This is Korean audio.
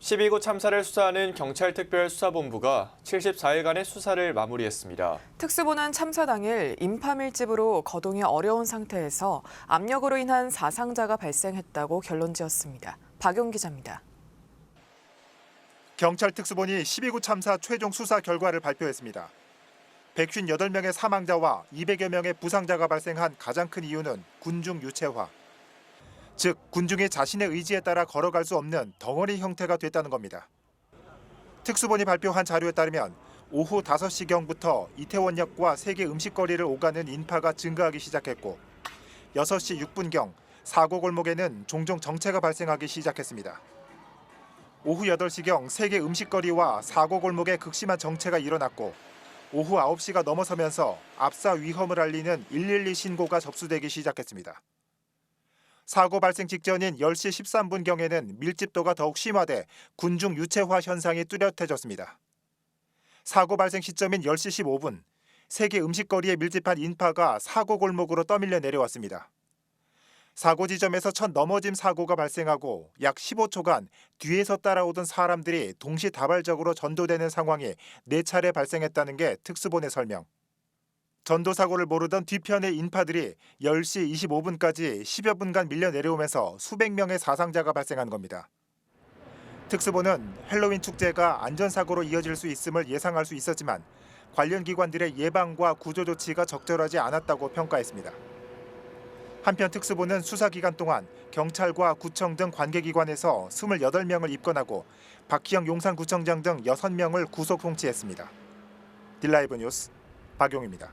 12구 참사를 수사하는 경찰특별수사본부가 74일간의 수사를 마무리했습니다. 특수부는 참사 당일 인파 밀집으로 거동이 어려운 상태에서 압력으로 인한 사상자가 발생했다고 결론 지었습니다. 박용 기자입니다. 경찰 특수본이 12구 참사 최종 수사 결과를 발표했습니다. 158명의 사망자와 200여 명의 부상자가 발생한 가장 큰 이유는 군중 유체화. 즉 군중이 자신의 의지에 따라 걸어갈 수 없는 덩어리 형태가 됐다는 겁니다. 특수본이 발표한 자료에 따르면 오후 5시경부터 이태원역과 세계 음식거리를 오가는 인파가 증가하기 시작했고 6시 6분경 사고 골목에는 종종 정체가 발생하기 시작했습니다. 오후 8시경 세계 음식거리와 사고 골목에 극심한 정체가 일어났고 오후 9시가 넘어서면서 압사 위험을 알리는 112 신고가 접수되기 시작했습니다. 사고 발생 직전인 10시 13분경에는 밀집도가 더욱 심화돼 군중 유체화 현상이 뚜렷해졌습니다. 사고 발생 시점인 10시 15분 세계 음식거리에 밀집한 인파가 사고 골목으로 떠밀려 내려왔습니다. 사고 지점에서 첫 넘어짐 사고가 발생하고 약 15초간 뒤에서 따라오던 사람들이 동시다발적으로 전도되는 상황이 4차례 발생했다는 게 특수본의 설명. 전도 사고를 모르던 뒤편의 인파들이 10시 25분까지 10여 분간 밀려 내려오면서 수백 명의 사상자가 발생한 겁니다. 특수본은 헬로윈 축제가 안전사고로 이어질 수 있음을 예상할 수 있었지만 관련 기관들의 예방과 구조 조치가 적절하지 않았다고 평가했습니다. 한편 특수부는 수사 기간 동안 경찰과 구청 등 관계기관에서 28명을 입건하고 박희영 용산구청장 등 6명을 구속 송치했습니다. 딜라이브 뉴스 박용입니다.